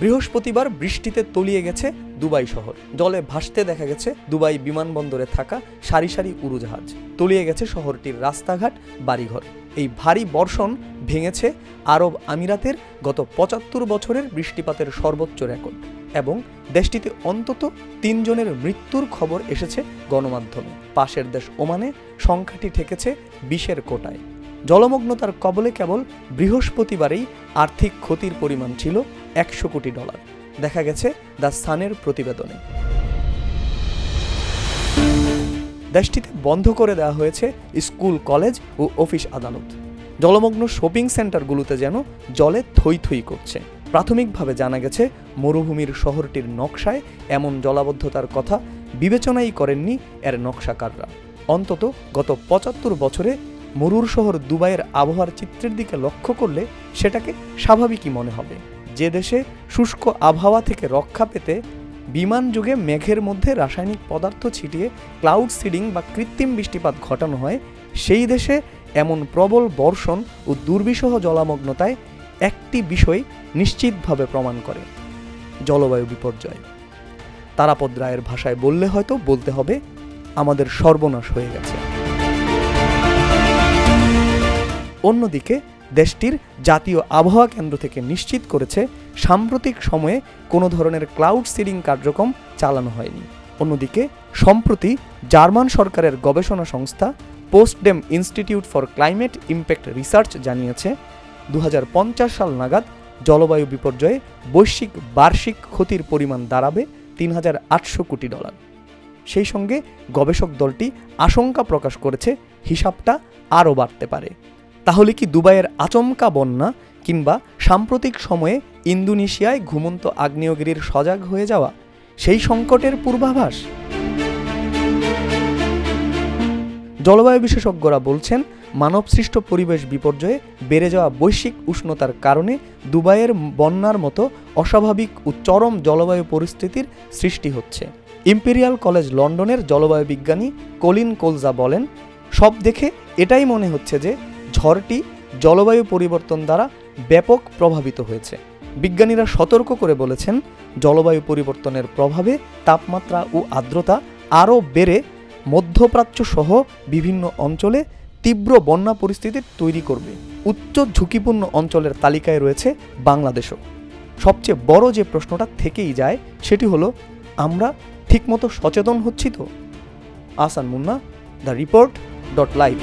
বৃহস্পতিবার বৃষ্টিতে তলিয়ে গেছে দুবাই শহর। জলে ভাসতে দেখা গেছে দুবাই বিমানবন্দরে থাকা সারি সারি উড়োজাহাজ। তলিয়ে গেছে শহরটির রাস্তাঘাট, বাড়িঘর। এই ভারী বর্ষণ ভেঙেছে আরব আমিরাতের গত পঁচাত্তর বছরের বৃষ্টিপাতের সর্বোচ্চ রেকর্ড এবং দেশটিতে অন্তত তিনজনের মৃত্যুর খবর এসেছে গণমাধ্যমে। পাশের দেশ ওমানে সংখ্যাটি ঠেকেছে বিশের কোটায়। জলমগ্নতার কবলে কেবল বৃহস্পতিবারেই আর্থিক ক্ষতির পরিমাণ ছিল একশো কোটি ডলার। দেখা গেছে দ্য সানের প্রতিবেদনে। দেশটিতে বন্ধ করে দেওয়া হয়েছে স্কুল, কলেজ ও অফিস আদালত। জলমগ্ন শপিং সেন্টারগুলোতে যেন জলে থই থই করছে। প্রাথমিকভাবে জানা গেছে, মরুভূমির শহরটির নকশায় এমন জলাবদ্ধতার কথা বিবেচনাই করেননি এর নকশাকাররা। অন্তত গত পঁচাত্তর বছরে মরুর শহর দুবাইয়ের আবহাওয়ার চিত্রের দিকে লক্ষ্য করলে সেটাকে স্বাভাবিকই মনে হবে। যে দেশে শুষ্ক আবহাওয়া থেকে রক্ষা পেতে বিমান যুগে মেঘের মধ্যে রাসায়নিক পদার্থ ছিটিয়ে ক্লাউড সিডিং বা কৃত্রিম বৃষ্টিপাত ঘটানো হয়, সেই দেশে এমন প্রবল বর্ষণ ও দুর্বিষহ জলামগ্নতায় একটি বিষয় নিশ্চিতভাবে প্রমাণ করে, জলবায়ু বিপর্যয়। তারাপদ রায়ের ভাষায় বললে হয়তো বলতে হবে, আমাদের সর্বনাশ হয়ে গেছে। অন্যদিকে দেশটির জাতীয় আবহাওয়া কেন্দ্র থেকে নিশ্চিত করেছে, সাম্প্রতিক সময়ে কোনো ধরনের ক্লাউড সিডিং কার্যক্রম চালানো হয়নি। অন্যদিকে, সম্প্রতি জার্মান সরকারের গবেষণা সংস্থা Potsdam institute for climate impact research জানিয়েছে দু হাজার পঞ্চাশ সাল নাগাদ জলবায়ু বিপর্যয়ে বৈশ্বিক বার্ষিক ক্ষতির পরিমাণ দাঁড়াবে তিন হাজার আটশো কোটি ডলার। সেই সঙ্গে গবেষক দলটি আশঙ্কা প্রকাশ করেছে, হিসাবটা আরও বাড়তে পারে। তাহলে কি দুবাইয়ের আচমকা বন্যা কিংবা সাম্প্রতিক সময়ে ইন্দোনেশিয়ায় ঘুমন্ত আগ্নেয়গিরির সজাগ হয়ে যাওয়া সেই সংকটের পূর্বাভাস? জলবায়ু বিশেষজ্ঞরা বলছেন, মানবসৃষ্ট পরিবেশ বিপর্যয়ে বেড়ে যাওয়া বৈশ্বিক উষ্ণতার কারণে দুবাইয়ের বন্যার মতো অস্বাভাবিক ও চরম জলবায়ু পরিস্থিতির সৃষ্টি হচ্ছে। ইম্পেরিয়াল কলেজ লন্ডনের জলবায়ু বিজ্ঞানী কলিন কোলজা বলেন, সব দেখে এটাই মনে হচ্ছে যে ঝড়টি জলবায়ু পরিবর্তন দ্বারা ব্যাপক প্রভাবিত হয়েছে। বিজ্ঞানীরা সতর্ক করে বলেছেন, জলবায়ু পরিবর্তনের প্রভাবে তাপমাত্রা ও আর্দ্রতা আরও বেড়ে মধ্যপ্রাচ্য সহ বিভিন্ন অঞ্চলে তীব্র বন্যা পরিস্থিতি তৈরি করবে। উচ্চ ঝুঁকিপূর্ণ অঞ্চলের তালিকায় রয়েছে বাংলাদেশও। সবচেয়ে বড় যে প্রশ্নটা থেকেই যায়, সেটি হলো, আমরা ঠিকমতো সচেতন হচ্ছি তো? Ahsan Munna, the report dot live.